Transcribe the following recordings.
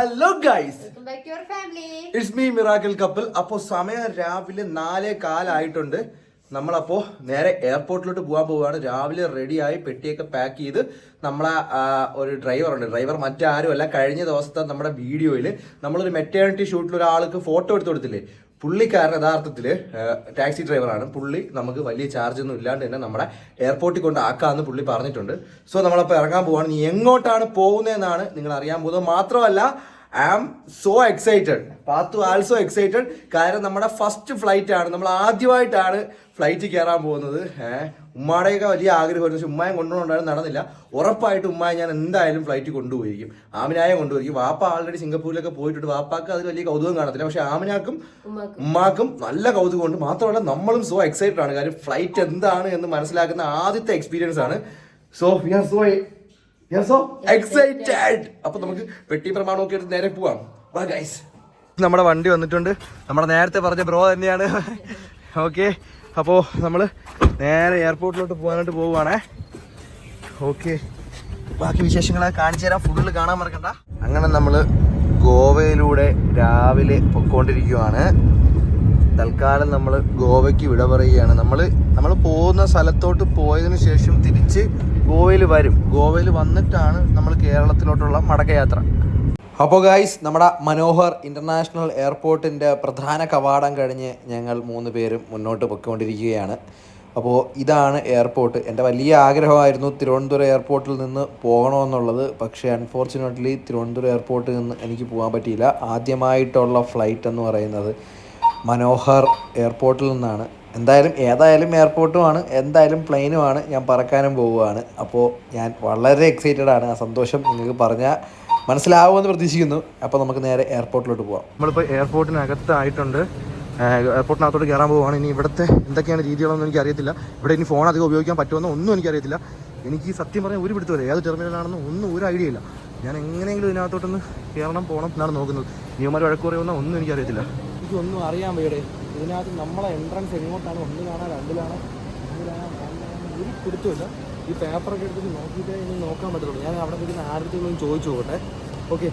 Hello guys it's me miracle couple അപ്പോൾ സമയം രാവിലെ നാലേ കാലായിട്ടുണ്ട്. നമ്മളപ്പോ നേരെ എയർപോർട്ടിലോട്ട് പോകാൻ പോവുകയാണ്. രാവിലെ റെഡിയായി പെട്ടിയൊക്കെ പാക്ക് ചെയ്ത് നമ്മളെ ഒരു ഡ്രൈവർ ഉണ്ട്. ഡ്രൈവർ മറ്റാരുമല്ല. കഴിഞ്ഞ ദിവസത്തെ നമ്മുടെ വീഡിയോയിൽ നമ്മളൊരു മെറ്റേണിറ്റി ഷൂട്ടിൽ ഒരാൾക്ക് ഫോട്ടോ എടുത്ത് കൊടുത്തില്ലേ? പുള്ളിക്കാരൻ യഥാർത്ഥത്തിൽ ടാക്സി ഡ്രൈവറാണ്. പുള്ളി നമുക്ക് വലിയ ചാർജ് ഒന്നും ഇല്ലാണ്ട് തന്നെ നമ്മുടെ എയർപോർട്ടിൽ കൊണ്ട് ആക്കാമെന്ന് പുള്ളി പറഞ്ഞിട്ടുണ്ട്. സോ നമ്മളപ്പോൾ ഇറങ്ങാൻ പോവാണ്. നീ എങ്ങോട്ടാണ് പോകുന്നതെന്നാണ് നിങ്ങൾ അറിയാൻ പോകുന്നത്. മാത്രമല്ല I am so excited Pathu also excited കാരണം നമ്മുടെ ഫസ്റ്റ് ഫ്ലൈറ്റ് ആണ്. നമ്മൾ ആദ്യമായിട്ടാണ് ഫ്ലൈറ്റ് കയറാൻ പോകുന്നത്. ഉമ്മാടെയൊക്കെ വലിയ ആഗ്രഹമായിരുന്നു. പക്ഷെ ഉമ്മായും കൊണ്ടുപോകണ്ടായിരുന്നു നടന്നില്ല. ഉറപ്പായിട്ട് ഉമ്മായ ഞാൻ എന്തായാലും ഫ്ലൈറ്റ് കൊണ്ടുപോയിരിക്കും. ആമിനായെ കൊണ്ടുപോയിരിക്കും. വാപ്പ ആൾറെഡി സിംഗപ്പൂരിലൊക്കെ പോയിട്ടുണ്ട്. വാപ്പാക്ക് അതിൽ വലിയ കൗതുകം കാണത്തില്ല. പക്ഷെ ആമിനാക്കും ഉമ്മാക്കും. നല്ല കൗതുകം ഉണ്ട്. മാത്രമല്ല നമ്മളും സോ എക്സൈറ്റഡ് ആണ്. കാര്യം ഫ്ലൈറ്റ് എന്താണ് എന്ന് മനസ്സിലാക്കുന്ന ആദ്യത്തെ എക്സ്പീരിയൻസ് ആണ്. So we are so so excited അപ്പൊ നമുക്ക് പെട്ടി പ്രമാണമൊക്കെ എടുത്ത് നേരെ പോവാം. വാ ഗൈസ് നമ്മുടെ വണ്ടി വന്നിട്ടുണ്ട്. നമ്മുടെ നേരത്തെ പറഞ്ഞ ബ്രോ തന്നെയാണ്. ഓക്കെ അപ്പോൾ നമ്മൾ നേരെ എയർപോർട്ടിലോട്ട് പോകാനായിട്ട് പോവുകയാണേ ഓക്കെ. ബാക്കി വിശേഷങ്ങളെ കാണിച്ചു തരാം. ഫുള്ള് കാണാൻ മറക്കണ്ട. അങ്ങനെ നമ്മൾ ഗോവയിലൂടെ രാവിലെ പൊക്കോണ്ടിരിക്കുവാണ്. തൽക്കാലം നമ്മൾ ഗോവയ്ക്ക് വിട പറയുകയാണ്. നമ്മൾ നമ്മൾ പോകുന്ന സ്ഥലത്തോട്ട് പോയതിനു ശേഷം തിരിച്ച് ഗോവയിൽ വരും. ഗോവയിൽ വന്നിട്ടാണ് നമ്മൾ കേരളത്തിലോട്ടുള്ള മടക്കയാത്ര. അപ്പോൾ ഗായ്സ് നമ്മുടെ മനോഹർ ഇന്റർനാഷണൽ എയർപോർട്ടിന്റെ പ്രധാന കവാടം കഴിഞ്ഞ് ഞങ്ങൾ മൂന്ന് പേരും മുന്നോട്ട് പൊയ്ക്കൊണ്ടിരിക്കുകയാണ്. അപ്പോൾ ഇതാണ് എയർപോർട്ട് എന്റെ വലിയ ആഗ്രഹമായിരുന്നു തിരുവനന്തപുരം എയർപോർട്ടിൽ നിന്ന് പോകണമെന്നുള്ളത്. പക്ഷേ അൺഫോർച്ചുനേറ്റ്ലി തിരുവനന്തപുരം എയർപോർട്ടിൽ നിന്ന് എനിക്ക് പോകാൻ പറ്റിയില്ല. ആദ്യമായിട്ടുള്ള ഫ്ലൈറ്റ് എന്ന് പറയുന്നത് മനോഹർ എയർപോർട്ടിൽ നിന്നാണ്. എന്തായാലും ഏതായാലും എയർപോർട്ടുമാണ് എന്തായാലും പ്ലെയിനുമാണ് ഞാൻ പറക്കാനും പോവുകയാണ്. അപ്പോൾ ഞാൻ വളരെ എക്സൈറ്റഡ് ആണ്. ആ സന്തോഷം നിങ്ങൾക്ക് പറഞ്ഞാൽ മനസ്സിലാവുമെന്ന് പ്രതീക്ഷിക്കുന്നു. അപ്പോൾ നമുക്ക് നേരെ എയർപോർട്ടിലോട്ട് പോവാം. നമ്മളിപ്പോൾ എയർപോർട്ടിനകത്തായിട്ടുണ്ട്. എയർപോർട്ടിനകത്തോട്ട് കയറാൻ പോവുകയാണ് ഇനി ഇവിടുത്തെ എന്തൊക്കെയാണ് രീതികളൊന്നും എനിക്ക് അറിയത്തില്ല. ഇവിടെ ഇനി ഫോൺ അധികം ഉപയോഗിക്കാൻ പറ്റുമെന്നോ ഒന്നും എനിക്കറിയത്തില്ല എനിക്ക് സത്യം പറഞ്ഞാൽ ഒരു പിടുത്തമില്ല ഏത് ടെർമിനലാണെന്ന് ഒന്നും ഒരു ഐഡിയ ഇല്ല. ഞാൻ എങ്ങനെയെങ്കിലും ഇതിനകത്തോട്ടൊന്ന് കയറണം പോകണം എന്നാണ് നോക്കുന്നത്. നിയമമാർ വഴക്ക് പറയുമെന്നോ ഒന്നും എനിക്കറിയത്തില്ല എനിക്കൊന്നും അറിയാൻ വയ്യടെ. ഇതിനകത്ത് നമ്മളെ എൻട്രൻസ് എങ്ങോട്ടാണ്? ഒന്നിലാണോ? രണ്ടിലാണോ? ഒരു പിടുത്തമില്ല ഈ പേപ്പറൊക്കെ എടുത്തിട്ട് നോക്കിയിട്ടേ ഇനി നോക്കാൻ പറ്റത്തുള്ളൂ. ഞാൻ അവിടെ നിൽക്കുന്ന ആരുടെ ചോദിച്ചു നോക്കട്ടെ. ഓക്കെ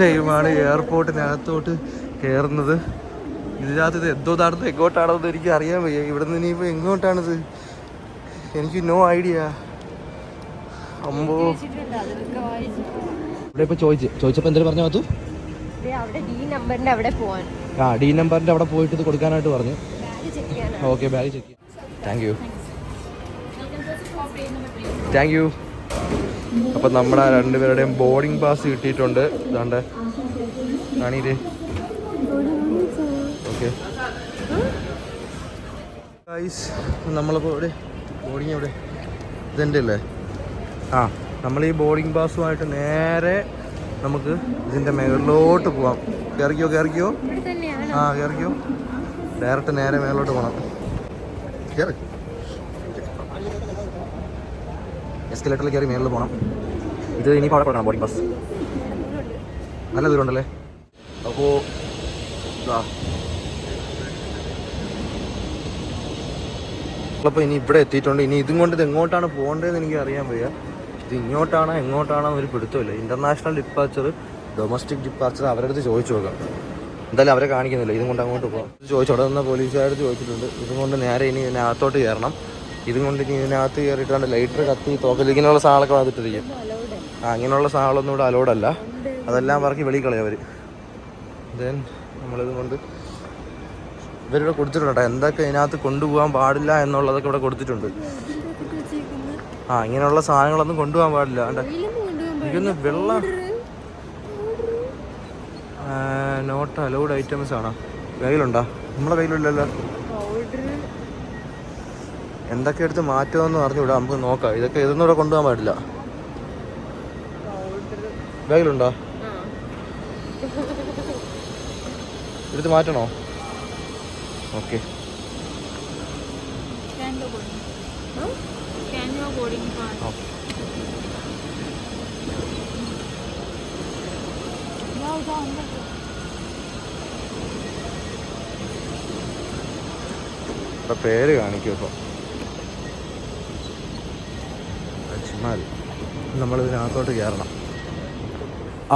ടൈമാണ് എയർപോർട്ടിനകത്തോട്ട് കയറുന്നത്. ഇതിനകത്ത് ഇത് എന്തോ നടന്നത് എങ്ങോട്ടാണോ എന്ന് എനിക്ക് അറിയാൻ വയ്യ. ഇവിടെ നിന്ന് ഇനിയിപ്പോൾ എങ്ങോട്ടാണിത്? എനിക്ക് നോ ഐഡിയ അമ്പോ ഇവിടെ ഇപ്പോൾ ചോദിച്ചു. ചോദിച്ചപ്പോൾ എന്തെങ്കിലും പറഞ്ഞു മാത്തു ദേ അവിടെ ഡി നമ്പറിന്റെ അവിടെ പോവാൻ. ആ ഡി നമ്പറിന്റെ അവിടെ പോയിട്ട് ഇത് കൊടുക്കാനായിട്ട് പറഞ്ഞു. Okay bag check thank you thank you അപ്പം നമ്മുടെ രണ്ടുപേരുടെയും ബോർഡിംഗ് പാസ് കിട്ടിയിട്ടുണ്ട്. ഇതാണ്ട്. കാണീര് ഓക്കെ ഗൈസ് നമ്മളിപ്പോൾ ഇവിടെ ബോർഡിങ് എവിടെ? ഇതെന്റെ അല്ലേ? ആ നമ്മൾ ഈ ബോർഡിംഗ് പാസുമായിട്ട് നേരെ നമുക്ക് ഇതിന്റെ മേളിലോട്ട് പോവാം. കയറിക്കോ കയറിക്കോ ആ കയറിക്കോ ഡയറക്റ്റ് നേരെ മേളിലോട്ട് പോകണം കയറി എസ്കലേറ്ററിൽ കയറി മേളിൽ പോകണം ഇത് ഇനിയിപ്പോൾ അവിടെ കൊടുക്കണം ബോർഡിംഗ് പാസ് നല്ല ദൂരം ഉണ്ടല്ലേ അപ്പോൾ അപ്പോൾ ഇനി ഇവിടെ എത്തിയിട്ടുണ്ട്. ഇനി ഇതും കൊണ്ട് ഇത് എങ്ങോട്ടാണ് പോകേണ്ടതെന്ന് എനിക്ക് അറിയാൻ വയ്യ. ഇത് ഇങ്ങോട്ടാണോ എങ്ങോട്ടാണോ ഒരു പിടുത്തമില്ല. ഇന്റർനാഷണൽ ഡിപ്പാർച്ചർ ഡൊമസ്റ്റിക് ഡിപ്പാർച്ചർ അവരുടെ അടുത്ത് ചോദിച്ചു നോക്കാം. എന്തായാലും അവരെ കാണിക്കുന്നില്ല. ഇതും കൊണ്ട് അങ്ങോട്ട് പോകാം. ചോദിച്ചു അവിടെ ചോദിച്ചിട്ടുണ്ട്. ഇതും കൊണ്ട് നേരെ ഇനി ഇതിനകത്തോട്ട് കയറണം. ഇതും കൊണ്ട് ഇനി ഇതിനകത്ത് കയറിയിട്ടാണ് ലൈറ്റർ കത്തി തോക്കൽ ഇങ്ങനെയുള്ള സാധനങ്ങളൊക്കെ വന്നിട്ടിരിക്കും. ആ അങ്ങനെയുള്ള സാധനങ്ങളൊന്നും ഇവിടെ അലോഡ് അല്ല. അതെല്ലാം പറക്കി വെളിയിൽ അവർ ദെൻ നമ്മളിത് കൊണ്ട് ഇവരിവിടെ കൊടുത്തിട്ടുണ്ട് എന്തൊക്കെ ഇതിനകത്ത് കൊണ്ടുപോകാൻ പാടില്ല എന്നുള്ളതൊക്കെ ഇവിടെ കൊടുത്തിട്ടുണ്ട്. ആ ഇങ്ങനെയുള്ള സാധനങ്ങളൊന്നും കൊണ്ടുപോകാൻ പാടില്ല. ഇതൊന്ന് വെള്ളം. നോട്ട് അലൗഡ് ഐറ്റംസ് ആണോ? കയ്യിലുണ്ടോ? നമ്മളെ കയ്യിലില്ലല്ലോ. എന്തൊക്കെ എടുത്ത് മാറ്റുമെന്ന് അറിഞ്ഞുവിടാ നമുക്ക് നോക്കാം. ഇതൊക്കെ ഇതൊന്നും ഇവിടെ കൊണ്ടുപോകാൻ പാടില്ല. ബാഗിലുണ്ടോ? എടുത്ത് മാറ്റണോ? ഓക്കെ. പേര് കാണിക്കും ഇപ്പം. അജ്മൽ നമ്മൾ ഇതിനകത്തോട്ട് കയറണം.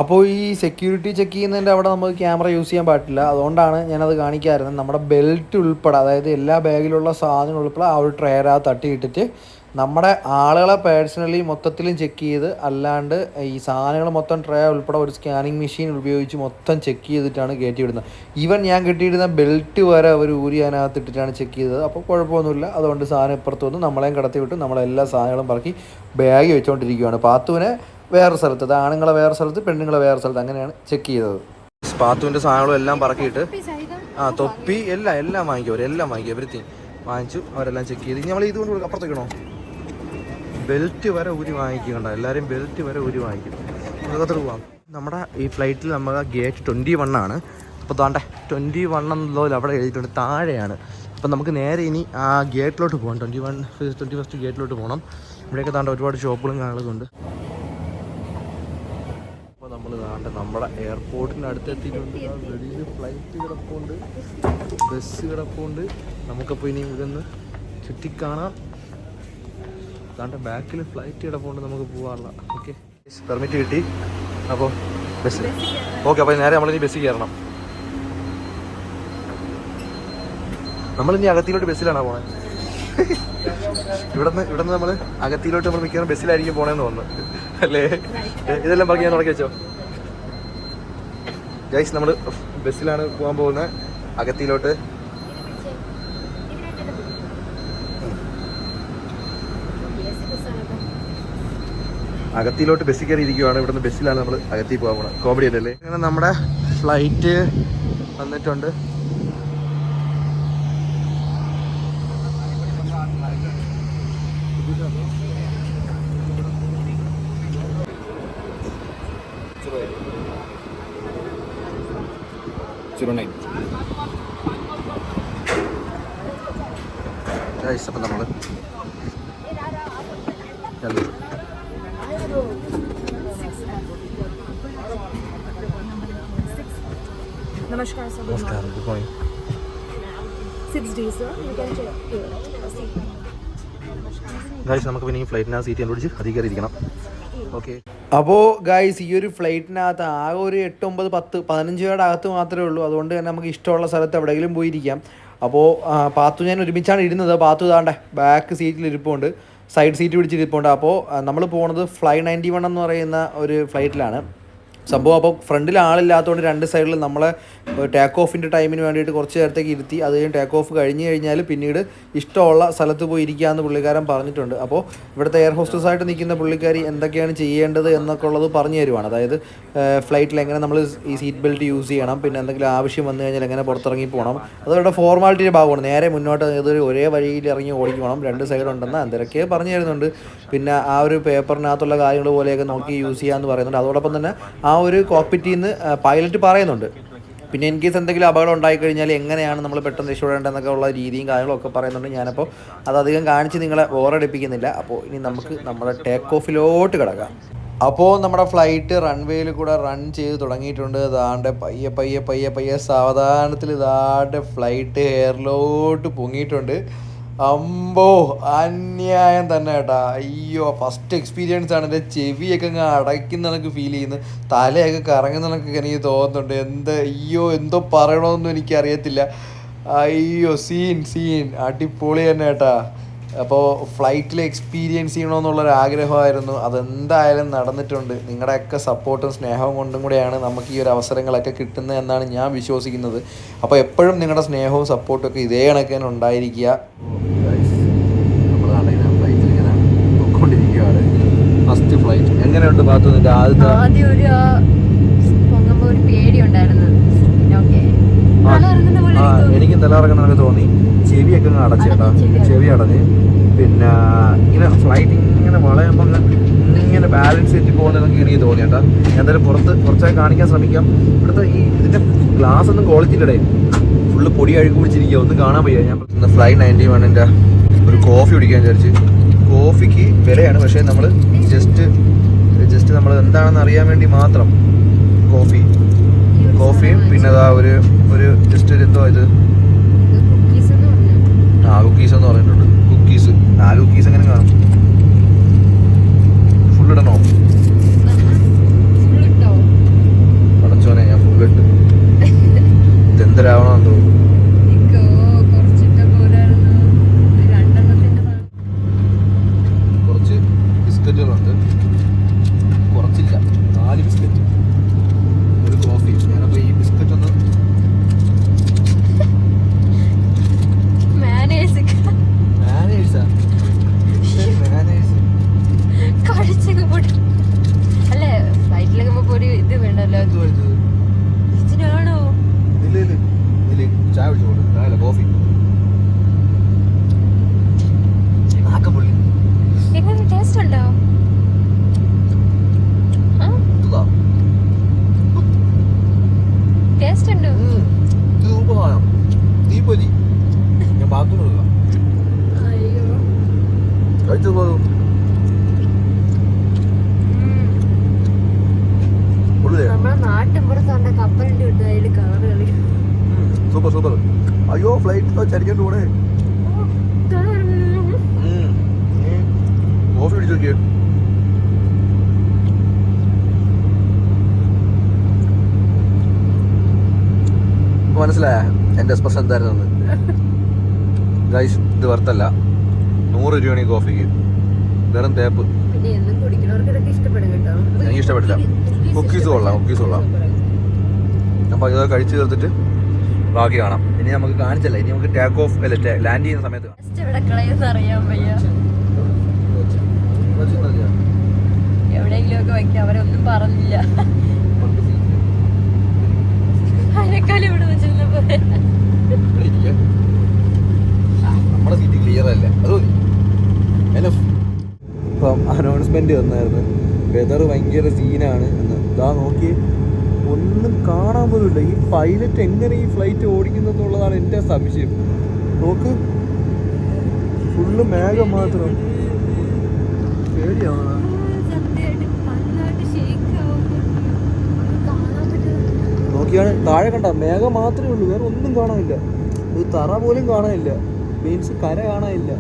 അപ്പോൾ ഈ സെക്യൂരിറ്റി ചെക്ക് ചെയ്യുന്നതിന്റെ അവിടെ നമുക്ക് ക്യാമറ യൂസ് ചെയ്യാൻ പാടില്ല അതുകൊണ്ടാണ് ഞാനത് കാണിക്കാറുണ്ട് നമ്മുടെ ബെൽറ്റ് ഉൾപ്പെടെ അതായത് എല്ലാ ബാഗിലുള്ള സാധനം ഉൾപ്പെടെ ആ ഒരു ട്രെയറാ തട്ടിയിട്ടിട്ട് നമ്മുടെ ആളുകളെ പേഴ്സണലി മൊത്തത്തിലും ചെക്ക് ചെയ്ത് അല്ലാണ്ട് ഈ സാധനങ്ങൾ മൊത്തം ട്രേ ഉൾപ്പെടെ ഒരു സ്കാനിങ് മെഷീൻ ഉപയോഗിച്ച് മൊത്തം ചെക്ക് ചെയ്തിട്ടാണ് കയറ്റി വിടുന്നത് ഈവൻ ഞാൻ കെട്ടിയിടുന്ന ബെൽറ്റ് വരെ അവർ ഊരി അതിനകത്ത് ഇട്ടിട്ടാണ് ചെക്ക് ചെയ്തത്. അപ്പോൾ കുഴപ്പമൊന്നുമില്ല. അതുകൊണ്ട് സാധനം ഇപ്പുറത്ത് വന്ന് നമ്മളെയും കടത്തി വിട്ട് നമ്മളെല്ലാ സാധനങ്ങളും പറക്കി ബാഗ് വെച്ചുകൊണ്ടിരിക്കുകയാണ് പാത്തുവിനെ വേറെ സ്ഥലത്ത് അത് ആണുങ്ങളെ വേറെ സ്ഥലത്ത് പെണ്ണുങ്ങളെ വേറെ സ്ഥലത്ത് അങ്ങനെയാണ് ചെക്ക് ചെയ്തത്. പാത്തുവിന്റെ സാധനങ്ങളും എല്ലാം പറക്കിയിട്ട് ആ തൊപ്പി എല്ലാം എല്ലാം വാങ്ങിക്കും. അവരെല്ലാം വാങ്ങിക്കും. എവരിത്തിങ് വാങ്ങിച്ചു അവരെല്ലാം ചെക്ക് ചെയ്ത്. ഇനി നമ്മൾ ഇതുകൊണ്ട് അപ്പുറത്തേക്കണോ ബെൽറ്റ് വരെ ഊരി വാങ്ങിക്കണ്ട എല്ലാവരും ബെൽറ്റ് വരെ ഊരി വാങ്ങിക്കും. നമുക്കത്ര പോവാം നമ്മുടെ ഈ ഫ്ലൈറ്റിൽ നമ്മൾ ഗേറ്റ് ട്വന്റി വൺ ആണ്. അപ്പോൾ താണ്ടെ ട്വന്റി വൺ എന്നുള്ളതിൽ അവിടെ എഴുതിയിട്ടുണ്ട്. താഴെയാണ്. അപ്പം നമുക്ക് നേരെ ഇനി ആ ഗേറ്റിലോട്ട് പോകണം ട്വന്റി വൺ ട്വന്റി ഫസ്റ്റ് ഗേറ്റിലോട്ട് പോകണം ഇവിടെയൊക്കെ താണ്ട ഒരുപാട് ഷോപ്പുകളും കാണുന്നുണ്ട് അപ്പോൾ നമ്മൾ താണ്ട നമ്മുടെ എയർപോർട്ടിന്റെ അടുത്ത് എത്തിയിട്ടുണ്ട് വെളിയിൽ ഫ്ലൈറ്റ് കിടപ്പുണ്ട്. ബസ് കിടപ്പുണ്ട്. നമുക്കപ്പോൾ ഇനി ഇതൊന്ന് ചുറ്റിക്കാണാം. താണ്ട ബാക്കിൽ ഫ്ലൈറ്റ് കിടപ്പുണ്ട് നമുക്ക് പോകാനുള്ള ഓക്കെ പെർമിറ്റ് കിട്ടി. അപ്പോൾ ബസ് ഓക്കെ അപ്പോൾ നേരെ നമ്മളിനി ബസ്സിൽ കയറണം നമ്മളിനി അകത്തിയിലോട്ട് ബസ്സിലാണോ പോണേ. ഇവിടുന്ന് ഇവിടുന്ന് നമ്മൾ അകത്തിയിലോട്ട് നമ്മൾ മിക്കവാറും ബസ്സിലായിരിക്കും പോണേന്ന് തോന്നുന്നു. അല്ലേ? ഇതെല്ലാം പറഞ്ഞ് ഞാൻ തുടക്കി വെച്ചോ ഗൈസ് നമ്മൾ ബസ്സിലാണ് പോകാൻ പോകുന്നത്. അകത്തിലോട്ട് അകത്തിലോട്ട് ബസ്സിൽ കയറി ഇരിക്കുവാണ് ഇവിടുന്ന് ബസ്സിലാണ് നമ്മൾ അകത്തി പോകാൻ പോണത്. കോമഡി അല്ലേ? അങ്ങനെ നമ്മുടെ ഫ്ലൈറ്റ് വന്നിട്ടുണ്ട്. ഗൈസ് അപ്പം നമ്മൾ Namaskar, sir. Good morning morning. Six days, sir. You can check here. See. നമുക്ക് പിന്നെ ഈ ഫ്ലൈറ്റിനകത്ത് സീറ്റ് കണ്ടുപിടിച്ച് ഇരിക്കണം ഓക്കെ അപ്പോൾ ഗായ്സ് ഈ ഒരു ഫ്ലൈറ്റിനകത്ത് ആകെ ഒരു എട്ട് ഒമ്പത് പത്ത് പതിനഞ്ച് പേരുടെ അകത്ത് മാത്രമേ ഉള്ളൂ അതുകൊണ്ട് തന്നെ നമുക്ക് ഇഷ്ടമുള്ള സ്ഥലത്ത് എവിടെയെങ്കിലും പോയിരിക്കാം അപ്പോൾ പാത്തു ഞാൻ ഒരുമിച്ചാണ് ഇരുന്നത് പാത്തു താണ്ടെ ബാക്ക് സീറ്റിൽ ഇരിപ്പുണ്ട് സൈഡ് സീറ്റ് പിടിച്ചിരിപ്പുണ്ട് അപ്പോൾ നമ്മൾ പോണത് ഫ്ലൈ നയന്റി വൺ എന്ന് പറയുന്ന ഒരു ഫ്ലൈറ്റിലാണ് സംഭവം അപ്പോൾ ഫ്രണ്ടിൽ ആളില്ലാത്തതുകൊണ്ട് രണ്ട് സൈഡിൽ നമ്മളെ ടേക്ക് ഓഫിന്റെ ടൈമിന് വേണ്ടിയിട്ട് കുറച്ച് നേരത്തേക്ക് ഇരുത്തി അത് കഴിഞ്ഞ് ടേക്ക് ഓഫ് കഴിഞ്ഞ് കഴിഞ്ഞാൽ പിന്നീട് ഇഷ്ടമുള്ള സ്ഥലത്ത് പോയി ഇരിക്കാമെന്ന് പുള്ളിക്കാരൻ പറഞ്ഞിട്ടുണ്ട്. അപ്പോൾ ഇവിടുത്തെ എയർ ഹോസ്റ്റസ് ആയിട്ട് നിൽക്കുന്ന പുള്ളിക്കാരി എന്തൊക്കെയാണ് ചെയ്യേണ്ടത് എന്നൊക്കെ ഉള്ളത് പറഞ്ഞു തരുവാണ്. അതായത് ഫ്ലൈറ്റിൽ എങ്ങനെ നമ്മൾ ഈ സീറ്റ് ബെൽറ്റ് യൂസ് ചെയ്യണം പിന്നെ എന്തെങ്കിലും ആവശ്യം വന്നു കഴിഞ്ഞാൽ എങ്ങനെ പുറത്തിറങ്ങി പോകണം. അതവരുടെ ഫോർമാലിറ്റിയുടെ ഭാഗമാണ്. നേരെ മുന്നോട്ട് ഇതൊരു ഒരേ വഴിയിൽ ഇറങ്ങി ഓടിക്കണം. രണ്ട് സൈഡ് ഉണ്ടെന്ന് എന്തൊക്കെ പറഞ്ഞു തരുന്നുണ്ട്. പിന്നെ ആ ഒരു പേപ്പറിനകത്തുള്ള കാര്യങ്ങൾ പോലെയൊക്കെ നോക്കി യൂസ് ചെയ്യാമെന്ന് പറയുന്നുണ്ട്. അതോടൊപ്പം തന്നെ ഒരു കോക്പിറ്റിൽ നിന്ന് പൈലറ്റ് പറയുന്നുണ്ട്. പിന്നെ ഇൻ കേസ് എന്തെങ്കിലും അപകടം ഉണ്ടായിക്കഴിഞ്ഞാൽ എങ്ങനെയാണ് നമ്മൾ പെട്ടെന്ന് രക്ഷപ്പെടേണ്ടതെന്നൊക്കെ ഉള്ള രീതിയും കാര്യങ്ങളൊക്കെ പറയുന്നുണ്ട്. ഞാനപ്പോൾ അത് അധികം കാണിച്ച് നിങ്ങളെ ഓറടിപ്പിക്കുന്നില്ല അപ്പോൾ ഇനി നമുക്ക് നമ്മുടെ ടേക്ക് ഓഫിലോട്ട് കിടക്കാം. അപ്പോൾ നമ്മുടെ ഫ്ലൈറ്റ് റൺവേയിൽ കൂടെ റൺ ചെയ്ത് തുടങ്ങിയിട്ടുണ്ട്. ഇതാണ്ട് പയ്യെ പയ്യെ പയ്യെ പയ്യെ സാവധാനത്തിൽ ഇതാണ്ട് ഫ്ലൈറ്റ് എയറിലോട്ട് പൊങ്ങിയിട്ടുണ്ട്. അമ്പോ അന്യായം തന്നെ കേട്ടാ അയ്യോ ഫസ്റ്റ് എക്സ്പീരിയൻസ് ആണ്. എന്റെ ചെവിയൊക്കെ അങ്ങ് അടയ്ക്കുന്ന എനിക്ക് ഫീൽ ചെയ്യുന്നു. തലയൊക്കെ കറങ്ങുന്ന എനിക്ക് എനിക്ക് തോന്നുന്നുണ്ട്. എന്ത് അയ്യോ എന്തോ പറയണമെന്നും എനിക്കറിയത്തില്ല. അയ്യോ സീൻ സീൻ അടിപൊളി തന്നെ കേട്ടാ അപ്പോൾ ഫ്ലൈറ്റിൽ എക്സ്പീരിയൻസ് ചെയ്യണമെന്നുള്ളൊരു ആഗ്രഹമായിരുന്നു അതെന്തായാലും നടന്നിട്ടുണ്ട്. നിങ്ങളുടെയൊക്കെ സപ്പോർട്ടും സ്നേഹവും കൊണ്ടും കൂടെയാണ് നമുക്ക് ഈ ഒരു അവസരങ്ങളൊക്കെ കിട്ടുന്നത് എന്നാണ് ഞാൻ വിശ്വസിക്കുന്നത്. അപ്പോൾ എപ്പോഴും നിങ്ങളുടെ സ്നേഹവും സപ്പോർട്ടും ഒക്കെ ഇതേ കണക്ക് തന്നെ ഉണ്ടായിരിക്കുക. ഫസ്റ്റ് ഫ്ലൈറ്റ് എങ്ങനെയുണ്ട് ഭാഗത്ത് ആദ്യത്തെ? ആദ്യം ഒരു ആ, പൊങ്ങുമ്പോ ഒരു പേടി ഉണ്ടായിരുന്നു പിന്നെ ഓക്കെ ആ, എനിക്ക് തോന്നി. എനിക്കും തോന്നി. ചെവിയൊക്കെ അങ്ങ് അടച്ചേട്ടാ അടഞ്ഞു, ചെവി അടഞ്ഞ്. പിന്നെ ഇങ്ങനെ ഫ്ലൈറ്റ് ഇങ്ങനെ വളയുമ്പോൾ ഇങ്ങനെ ബാലൻസ് ചെയ്തിട്ട് പോകുന്നതൊക്കെ എനിക്ക് തോന്നി കേട്ടോ. ഞാൻ എന്തായാലും പുറത്ത് കുറച്ചായി കാണിക്കാൻ ശ്രമിക്കാം. ഇവിടുത്തെ ഈ ഇതിന്റെ ഗ്ലാസ് ഒന്നും ക്വാളിറ്റി ഇല്ലടേ. ഫുള്ള് പൊടി അഴുക്ക് പിടിച്ചിരിക്കുക ഒന്നും കാണാൻ വയ്യ. ഞാൻ ഇന്ന് ഫ്ലൈ നയന്റി വണ്ണിന്റെ ഒരു കോഫി കുടിക്കാൻ വിചാരിച്ച്. കോഫിക്ക് വിലയാണ്. പക്ഷേ നമ്മൾ ജസ്റ്റ് ജസ്റ്റ് നമ്മൾ എന്താണെന്ന് അറിയാൻ വേണ്ടി മാത്രം കോഫി കോഫിയും പിന്നെ അതാ ഒരു ഒരു ജസ്റ്റ് ഒരു എന്തോ ഇത് cookies എന്ന് പറഞ്ഞു. ആ കുക്കീസ് എന്ന് പറഞ്ഞിട്ടുണ്ട് കുക്കീസ് നാല് കുക്കീസ് എങ്ങനെ കാണും ഫുൾ ഇടണോ full ഇട്ടോ? സീനാണോ ഇല്ല ഇല്ല ഇല്ല ചായ കുടിച്ചു കൊടുക്കും ചായ അല്ല കോഫി ആക്കപ്പുള്ളി എങ്ങനെ ടേസ്റ്റ് ഉണ്ടോ ഇതാ ടേസ്റ്റ് ഉണ്ടോ സൂപ്പറാണ് തീപ്പൊരി ഞാൻ ബാത്റൂം കൊടുക്കാം അയ്യോ കഴിച്ചു പോകും ഉള്ളേ നമ്മളെ നാട്ടിൻപുറത്തുണ്ട് കപ്പലിന്റെ കിട്ടും അതിൽ കളർ കളി സൂപ്പർ സൂപ്പർ അയ്യോ ചരിക്കണ്ട് കൂടെ കോഫി പിടിച്ചു നോക്കിയേ. മനസ്സിലായ എന്റെ എക്സ്പ്രഷൻ എന്തായിരുന്നു ഗൈസ് ഇത് വರ್ತല്ല നൂറ് രൂപയാണ് ഈ കോഫിക്ക് വെറും തേപ്പ്. എനിക്ക് ഇഷ്ടപ്പെട്ടില്ല കുക്കീസ് കൊള്ളാം കുക്കീസ് കൊള്ളാം. അപ്പൊ ഇതൊക്കെ കഴിച്ചു തീർത്തിട്ട് ബാക്കി കാണാം. ഇനി നമുക്ക് കാണിച്ചല്ല. ഇനി നമുക്ക് ടേക്ക് ഓഫ് അല്ല ലാൻഡ് ചെയ്യുന്ന സമയത്ത് കാണാം. Just എവിടെ കളയെന്ന് അറിയാൻ വയ്യ. എവിടെയെങ്കിലും ഒക്കെ വെക്കാം അവരൊന്നും പറഞ്ഞില്ല. അതിനേക്കാളും ഇവിടെ വെച്ചിരുന്നപ്പോ നമ്മുടെ സീറ്റ് ക്ലിയർ അല്ല? അത്. ഇപ്പം അനൗൺസ്മെന്റ് വന്നായിരുന്നു. വെതർ ഭയങ്കര സീനാണ് എന്ന് ഇതാ നോക്കി. ഒന്നും കാണാൻ പോലും ഇല്ല. ഈ പൈലറ്റ് എങ്ങനെ ഈ ഫ്ലൈറ്റ് ഓടിക്കുന്നെന്നുള്ളതാണ് എന്റെ സംശയം. നോക്ക്. ഫുള്ള് മേഘം മാത്രം. പേടിയാണ് നോക്കിയാണ് താഴെ കണ്ട മേഘം മാത്രമേ ഉള്ളൂ. വേറെ ഒന്നും കാണാനില്ല. ഒരു തറ പോലും കാണാനില്ല. മീൻസ് കര കാണാനില്ല.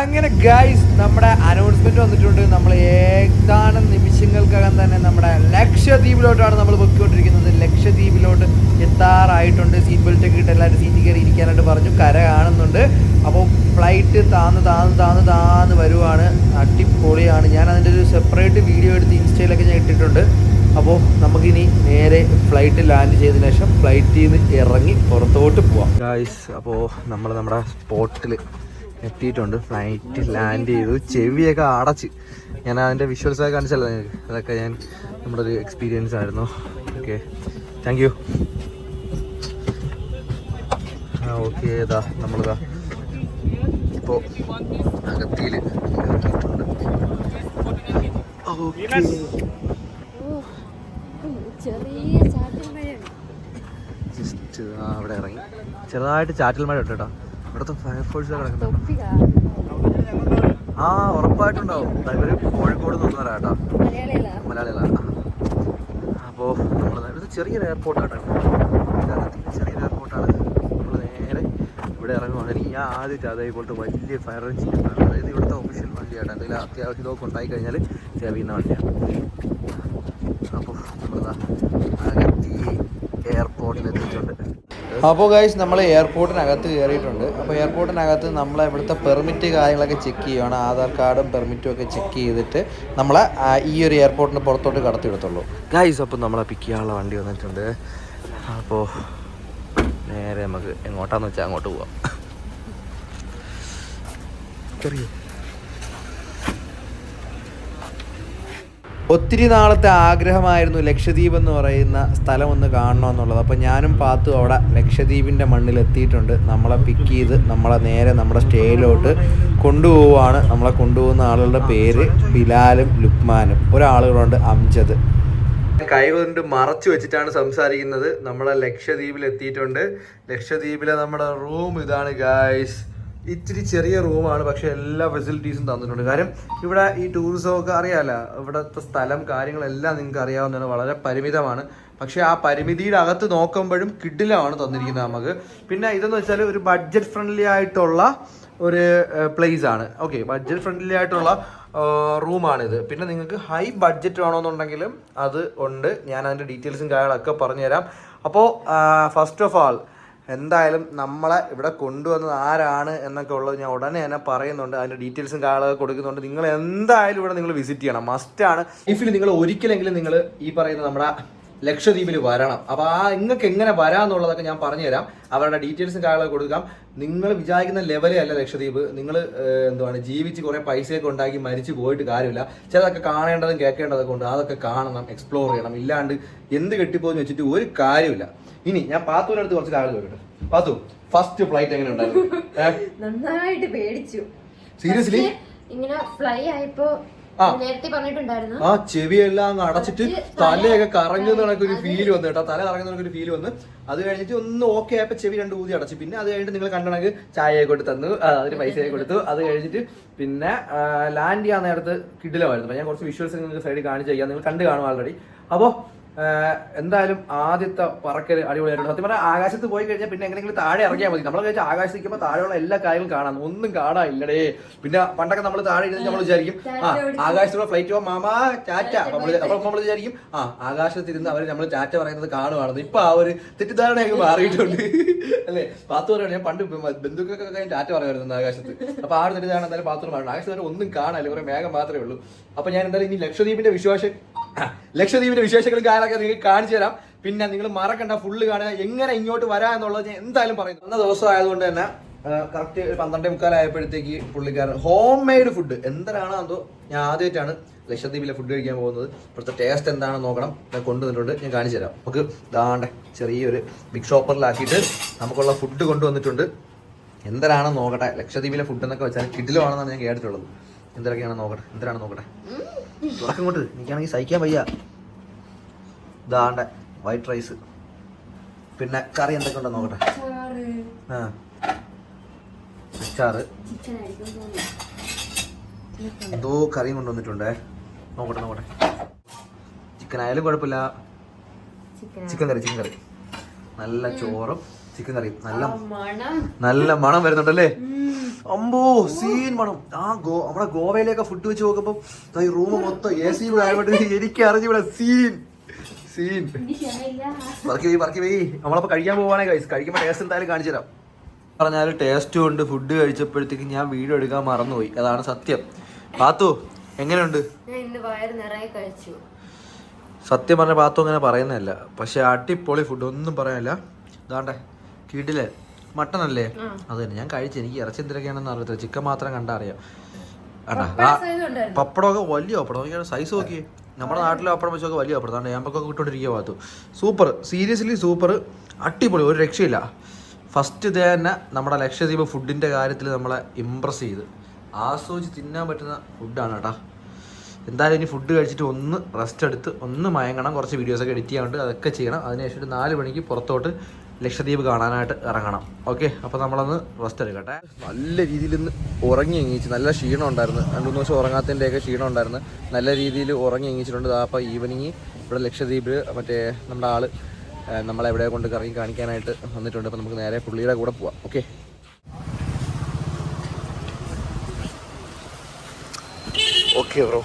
അങ്ങനെ ഗൈസ് നമ്മുടെ അനൗൺസ്മെന്റ് വന്നിട്ടുണ്ട്. നമ്മൾ ഏതാനും നിമിഷങ്ങൾക്കകം തന്നെ നമ്മുടെ ലക്ഷദ്വീപിലോട്ടാണ് നമ്മൾ പൊയ്ക്കൊണ്ടിരിക്കുന്നത്. ലക്ഷദ്വീപിലോട്ട് എത്താറായിട്ടുണ്ട്. സീറ്റ് ബെൽറ്റ് ഒക്കെ ഇട്ട് എല്ലാവരും സീറ്റിൽ കയറി ഇരിക്കാനായിട്ട് പറഞ്ഞു. കര കാണുന്നുണ്ട്. അപ്പോൾ ഫ്ലൈറ്റ് താന്ന് താന്ന് താന്ന് താന്ന് വരുവാണ്. അടിപൊളിയാണ്. ഞാൻ അതിന്റെ ഒരു സെപ്പറേറ്റ് വീഡിയോ എടുത്ത് ഇൻസ്റ്റയിലൊക്കെ ഞാൻ ഇട്ടിട്ടുണ്ട്. അപ്പോൾ നമുക്കിനി നേരെ ഫ്ലൈറ്റ് ലാൻഡ് ചെയ്തതിനു ശേഷം ഫ്ലൈറ്റിൽ നിന്ന് ഇറങ്ങി പുറത്തോട്ട് പോവാം. ഗായ്സ് അപ്പോൾ നമ്മൾ നമ്മുടെ സ്പോട്ടിൽ എത്തിയിട്ടുണ്ട്. ഫ്ലൈറ്റ് ലാൻഡ് ചെയ്തു. ചെവിയൊക്കെ അടച്ച്. ഞാൻ അതിന്റെ വിഷ്വൽസ് ഒക്കെ കാണിച്ചല്ലോ. നിങ്ങൾക്ക് അതൊക്കെ ഞാൻ നമ്മുടെ ഒരു എക്സ്പീരിയൻസ് ആയിരുന്നു. ഓക്കെ താങ്ക് യു ഓക്കെ ഇതാ നമ്മളിതാ ഇപ്പോൾ അകത്തിയിൽ ചെറിയ ജസ്റ്റ് അവിടെ ഇറങ്ങി. ചെറുതായിട്ട് ചാറ്റൽ മഴ ഉണ്ട് കേട്ടോ ഇവിടുത്തെ ഫയർ ഫോഴ്സ് തൊപ്പി ആ ഉറപ്പായിട്ടുണ്ടാവും. ഇവർ കോഴിക്കോട് നിന്നവരാട്ടാ മലയാളികളാണ് അപ്പോൾ നമ്മൾ ഇവിടുത്തെ ചെറിയൊരു എയർപോർട്ടാണ് ചെറിയൊരു എയർപോർട്ടാണ് നമ്മൾ നേരെ ഇവിടെ ഇറങ്ങുവാണ്. ഈ ആദ്യത്തെ അതേപോലത്തെ വലിയ ഫയർ എഞ്ചിൻ അതായത് ഇവിടുത്തെ ഒഫീഷ്യൽ വണ്ടിയാണ് എന്തെങ്കിലും അത്യാവശ്യം ഇതൊക്കെ ഉണ്ടായി കഴിഞ്ഞാൽ സേവ് വണ്ടിയാണ് അപ്പോൾ നമ്മളിതാ അകത്തി എയർപോർട്ടിൽ എത്തിയിട്ടുണ്ട് അപ്പോൾ ഗൈസ് നമ്മൾ എയർപോർട്ടിനകത്ത് കയറിയിട്ടുണ്ട് അപ്പോൾ എയർപോർട്ടിനകത്ത് നമ്മളെ ഇവിടുത്തെ പെർമിറ്റ് കാര്യങ്ങളൊക്കെ ചെക്ക് ചെയ്യുകയാണ് ആധാർ കാർഡും പെർമിറ്റും ഒക്കെ ചെക്ക് ചെയ്തിട്ട് നമ്മളെ ഈ ഒരു എയർപോർട്ടിന് പുറത്തോട്ട് കടത്തിവിടത്തുള്ളൂ ഗൈസ് അപ്പോൾ നമ്മളെ പിക്ക് ചെയ്യാനുള്ള വണ്ടി വന്നിട്ടുണ്ട്. അപ്പോൾ നേരെ നമുക്ക് എങ്ങോട്ടാന്ന് വെച്ചാൽ അങ്ങോട്ട് പോവാം. ചെറിയ. ഒത്തിരി നാളത്തെ ആഗ്രഹമായിരുന്നു ലക്ഷദ്വീപ് എന്ന് പറയുന്ന സ്ഥലം ഒന്ന് കാണണം എന്നുള്ളത്. അപ്പോൾ ഞാനും പാത്തു അവിടെ ലക്ഷദ്വീപിന്റെ മണ്ണിൽ എത്തിയിട്ടുണ്ട്. നമ്മളെ പിക്ക് ചെയ്ത് നമ്മളെ നേരെ നമ്മുടെ സ്റ്റേയിലോട്ട് കൊണ്ടുപോവാണ് നമ്മളെ കൊണ്ടുപോകുന്ന ആളുകളുടെ പേര് ബിലാലും ലുക്മാനും. ഒരാളുകളുണ്ട് അംജദ്. കൈ കൊണ്ട് മറച്ചു വെച്ചിട്ടാണ് സംസാരിക്കുന്നത്. നമ്മളെ ലക്ഷദ്വീപിൽ എത്തിയിട്ടുണ്ട്. ലക്ഷദ്വീപിലെ നമ്മുടെ റൂം ഇതാണ് ഗായ്സ് ഇത്തിരി ചെറിയ റൂമാണ് പക്ഷെ എല്ലാ ഫെസിലിറ്റീസും തന്നിട്ടുണ്ട്. കാര്യം ഇവിടെ ഈ ടൂറിസം ഒക്കെ അറിയാമല്ലോ ഇവിടുത്തെ സ്ഥലം കാര്യങ്ങളെല്ലാം നിങ്ങൾക്ക് അറിയാവുന്നതാണ് വളരെ പരിമിതമാണ്. പക്ഷെ ആ പരിമിതിയുടെ അകത്ത് നോക്കുമ്പോഴും കിഡിലാണ് തന്നിരിക്കുന്നത് നമുക്ക്. പിന്നെ ഇതെന്ന് വെച്ചാൽ ഒരു ബഡ്ജറ്റ് ഫ്രണ്ട്ലി ആയിട്ടുള്ള ഒരു പ്ലേസ് ആണ്. ഓക്കെ ബഡ്ജറ്റ് ഫ്രണ്ട്ലി ആയിട്ടുള്ള റൂമാണിത് പിന്നെ നിങ്ങൾക്ക് ഹൈ ബഡ്ജറ്റ് വേണമെന്നുണ്ടെങ്കിലും അത് ഉണ്ട്. ഞാൻ അതിന്റെ ഡീറ്റെയിൽസും കാര്യങ്ങളൊക്കെ പറഞ്ഞുതരാം. അപ്പോൾ ഫസ്റ്റ് ഓഫ് ആൾ എന്തായാലും നമ്മളെ ഇവിടെ കൊണ്ടുവന്നത് ആരാണ് എന്നൊക്കെ ഉള്ളത് ഞാൻ ഉടനെ തന്നെ പറയുന്നുണ്ട്. അതിന്റെ ഡീറ്റെയിൽസും കാര്യങ്ങളൊക്കെ കൊടുക്കുന്നുണ്ട്. നിങ്ങൾ എന്തായാലും ഇവിടെ നിങ്ങൾ വിസിറ്റ് ചെയ്യണം. മസ്റ്റ് മസ്റ്റാണ് ഇഫിൽ നിങ്ങൾ ഒരിക്കലെങ്കിലും നിങ്ങൾ ഈ പറയുന്ന നമ്മുടെ ലക്ഷദ്വീപിൽ വരണം. അപ്പോൾ ആ നിങ്ങൾക്ക് എങ്ങനെ വരാമെന്നുള്ളതൊക്കെ ഞാൻ പറഞ്ഞുതരാം. അവരുടെ ഡീറ്റെയിൽസും കാര്യങ്ങളൊക്കെ കൊടുക്കാം. നിങ്ങൾ വിചാരിക്കുന്ന ലെവലേ അല്ല ലക്ഷദ്വീപ്. നിങ്ങൾ എന്താണ് ജീവിച്ച് കുറേ പൈസയൊക്കെ ഉണ്ടാക്കി മരിച്ചു പോയിട്ട് കാര്യമില്ല. ചിലതൊക്കെ കാണേണ്ടതും കേൾക്കേണ്ടതൊക്കെ ഉണ്ട്. അതൊക്കെ കാണണം എക്സ്പ്ലോർ ചെയ്യണം. ഇല്ലാണ്ട് എന്ത് കെട്ടിപ്പോന്ന് വെച്ചിട്ട് ഒരു കാര്യമില്ല ഇനി ഞാൻ പാത്തുവിനടുത്ത് കുറച്ച് കാര്യങ്ങൾ ചോദിക്കട്ടെ. പാത്തു ഫസ്റ്റ് ഫ്ലൈറ്റ് എങ്ങനെ ഉണ്ടായിരുന്നു? നന്നായിട്ട് പേടിച്ചു. സീരിയസ്ലി ഇങ്ങനെ ഫ്ലൈ ആയപ്പോ ആ. നേരത്തെ പറഞ്ഞിട്ടുണ്ടായിരുന്നു. ആ ചെവിയെല്ലാം അടച്ചിട്ട് തലയൊക്കെ കറങ്ങുന്ന കണക്ക് ഒരു ഫീൽ വന്നു കേട്ടോ. തല കറങ്ങുന്ന കണക്ക് ഒരു ഫീൽ വന്നു. അത് കഴിഞ്ഞിട്ട് ഒന്ന് ഓക്കെ ആയപ്പോ ചെവി രണ്ട് ഊതി അടച്ചു. പിന്നെ അത് കഴിഞ്ഞിട്ട് നിങ്ങൾ കണ്ടണക്ക് ചായ കൊടുത്ത് തന്നു. അതിന് പൈസയെ കൊടുത്തു. അത് കഴിഞ്ഞിട്ട് പിന്നെ ലാൻഡ് ചെയ്യാൻ നേരത്ത് കിഡിലമായിരുന്നു ആയിരുന്നു ഞാൻ കുറച്ച് വിഷ്വൽസ് നിങ്ങൾക്ക് സൈഡിൽ കാണിച്ചു നിങ്ങൾ കണ്ടു കാണും ആൾറെഡി അപ്പോൾ എന്തായാലും ആദ്യത്തെ പറക്കൽ അടിപൊളിയായിട്ടുണ്ട്. സത്യം പറഞ്ഞാൽ ആകാശത്ത് പോയി കഴിഞ്ഞാൽ പിന്നെ എങ്ങനെയെങ്കിലും താഴെ ഇറങ്ങിയാൽ മതി. നമ്മൾ കഴിച്ചാൽ ആകാശത്ത് നിൽക്കുമ്പോൾ താഴെയുള്ള എല്ലാ കാര്യങ്ങളും കാണാം. ഒന്നും കാണാനില്ലടേ. പിന്നെ പണ്ടൊക്കെ നമ്മൾ താഴെ ഇരുന്ന് നമ്മൾ വിചാരിക്കും ആ ആകാശത്തുള്ള ഫ്ലൈറ്റ് പോകാൻ മാമാ ചാറ്റ. നമ്മൾ നമ്മൾ വിചാരിക്കും ആ ആകാശത്തിരുന്ന് അവർ നമ്മൾ ചാറ്റ പറയുന്നത് കാണുവാണെന്ന്. ഇപ്പൊ ആ ഒരു തെറ്റിദ്ധാരണയൊക്കെ മാറിയിട്ടുണ്ട്. അല്ലേ? പാത്തു പറയുകയാണ് ഞാൻ പണ്ട് ബന്ധുക്കൾക്കൊക്കെ കഴിഞ്ഞ് ചാറ്റ പറയുമായിരുന്നു ആകാശത്ത്. അപ്പൊ ആ ഒരു തെറ്റിദ്ധാരണ എന്തായാലും പാത്തു പറഞ്ഞു ആകാശത്ത് ഒന്നും കാണാനില്ല കുറെ മേഘം മാത്രമേ ഉള്ളൂ. അപ്പൊ ഞാൻ എന്തായാലും ഇനി ലക്ഷദ്വീപിന്റെ വിശ്വാസ ലക്ഷദ്വീപിന്റെ വിശേഷങ്ങളും കാര്യങ്ങളൊക്കെ നിങ്ങൾക്ക് കാണിച്ചു തരാം. പിന്നെ നിങ്ങൾ മറക്കണ്ട ഫുള്ള് കാണുക. എങ്ങനെ ഇങ്ങോട്ട് വരാ എന്നുള്ളത് ഞാൻ എന്തായാലും പറയുന്നു. അന്ന ദിവസം ആയതുകൊണ്ട് തന്നെ കറക്റ്റ് ഒരു പന്ത്രണ്ടേ മുക്കാലായപ്പോഴത്തേക്ക് പുള്ളിക്കാരൻ ഹോം മെയ്ഡ് ഫുഡ് എന്തരാണോ എന്തോ ഞാൻ ആദ്യമായിട്ടാണ് ലക്ഷദ്വീപിലെ ഫുഡ് കഴിക്കാൻ പോകുന്നത്. ഇവിടുത്തെ ടേസ്റ്റ് എന്താണെന്ന് നോക്കണം. ഞാൻ കൊണ്ടുവന്നിട്ടുണ്ട്. ഞാൻ കാണിച്ചു തരാം. നമുക്ക് ദാണ്ടെ ചെറിയൊരു ബിഗ് ഷോപ്പറിലാക്കിയിട്ട് നമുക്കുള്ള ഫുഡ് കൊണ്ടുവന്നിട്ടുണ്ട്. എന്തരാണെന്ന് നോക്കട്ടെ. ലക്ഷദ്വീപിലെ ഫുഡ് എന്നൊക്കെ വെച്ചാൽ കിഡിലുമാണെന്നാണ് ഞാൻ കേട്ടിട്ടുള്ളത്. എന്തൊക്കെയാണെന്ന് നോക്കട്ടെ. എന്തരാണെന്ന് നോക്കട്ടെ. തുറക്കം കൊണ്ട് എനിക്കാണെങ്കിൽ സഹിക്കാൻ വയ്യ. ഇതാണ്ടെ വൈറ്റ് റൈസ് പിന്നെ കറി എന്തൊക്കെ ഉണ്ടോ നോക്കട്ടെ? ആ. അച്ചാറ്. എന്തോ കറിയും കൊണ്ടുവന്നിട്ടുണ്ടേ. നോക്കട്ടെ നോക്കട്ടെ. ചിക്കൻ ആയാലും കുഴപ്പമില്ല ചിക്കൻ കറി ചിക്കൻ കറി. നല്ല ചോറും ചിക്കൻ കറിയും. നല്ല നല്ല മണം വരുന്നുണ്ടല്ലേ? അമ്പോ സീൻ മണം ആ ഗോ നമ്മുടെ ഗോവയിലേക്ക് ഫുഡ് വെച്ച് നോക്കുമ്പോ തൈ ഈ റൂം മൊത്തം എ സി ആയതുകൊണ്ട് എനിക്ക് അറിഞ്ഞൂടെ സീൻ സീൻ പറക്കി വെയ് പറക്കി വെയ് നമ്മളപ്പോ കഴിക്കാൻ പോവാണേ കഴിച്ച് കഴിക്കുമ്പോ ടേസ്റ്റ് എന്തായാലും കാണിച്ചു തരാം. പറഞ്ഞാൽ ടേസ്റ്റ് കൊണ്ട് ഫുഡ് കഴിച്ചപ്പോഴത്തേക്ക് ഞാൻ വീഡിയോ എടുക്കാൻ മറന്നുപോയി. അതാണ് സത്യം. പാത്തു എങ്ങനെയുണ്ട്? സത്യം പറഞ്ഞ പാത്തു അങ്ങനെ പറയുന്നതല്ല. പക്ഷെ അടിപൊളി ഫുഡ് ഒന്നും പറയാനില്ല. ഇതാണ്ടേ കീട്ടിലെ മട്ടൺ അല്ലേ അത് തന്നെ. ഞാൻ കഴിച്ചു എനിക്ക് ഇറച്ചി എന്തൊക്കെയാണെന്ന് അറിയത്തില്ല. ചിക്കൻ മാത്രം കണ്ടാ അറിയാം പപ്പടമൊക്കെ വലിയ പപ്പടം. നോക്കിയാണ് സൈസ് നോക്കി നമ്മുടെ നാട്ടിലെ പപ്പടം വെച്ചൊക്കെ വലിയ പപ്പടം. അതാണ് ഞാമ്പൊക്കെ ഇട്ടുകൊണ്ടിരിക്കുക പാത്തു സൂപ്പർ. Seriously super. അടിപൊളി. ഒരു രക്ഷയില്ല. ഫസ്റ്റ് ഇതേ തന്നെ നമ്മുടെ ലക്ഷദ്വീപ് ഫുഡിന്റെ കാര്യത്തിൽ നമ്മളെ ഇമ്പ്രസ് ചെയ്ത്. ആസ്വദിച്ച് തിന്നാൻ പറ്റുന്ന ഫുഡാണ് കേട്ടോ എന്തായാലും ഇനി ഫുഡ് കഴിച്ചിട്ട് ഒന്ന് റെസ്റ്റ് എടുത്ത് ഒന്ന് മയങ്ങണം. കുറച്ച് വീഡിയോസൊക്കെ എഡിറ്റ് ചെയ്യാനുണ്ട് അതൊക്കെ ചെയ്യണം. അതിനുശേഷം നാല് മണിക്ക് പുറത്തോട്ട് ലക്ഷദ്വീപ് കാണാനായിട്ട് ഇറങ്ങണം. ഓക്കെ അപ്പോൾ നമ്മളൊന്ന് റെസ്റ്റ് എടുക്കട്ടെ. നല്ല രീതിയിൽ ഇന്ന് ഉറങ്ങി എങ്ങിച്ച് നല്ല ക്ഷീണം ഉണ്ടായിരുന്നു. രണ്ട് മൂന്ന് ദിവസം ഉറങ്ങാത്തതിന്റെയൊക്കെ ക്ഷീണം ഉണ്ടായിരുന്നു. നല്ല രീതിയിൽ ഉറങ്ങി എങ്ങിച്ചിട്ടുണ്ട് അപ്പോൾ ഈവനിങ് ഇവിടെ ലക്ഷദ്വീപിൽ മറ്റേ നമ്മുടെ ഏഹ്, നമ്മളെ എവിടെ കൊണ്ട് കറങ്ങി കാണിക്കാനായിട്ട് വന്നിട്ടുണ്ട്. അപ്പോൾ നമുക്ക് നേരെ പുള്ളിയുടെ കൂടെ പോവാം. ഓക്കെ ഓക്കെ ബ്രോ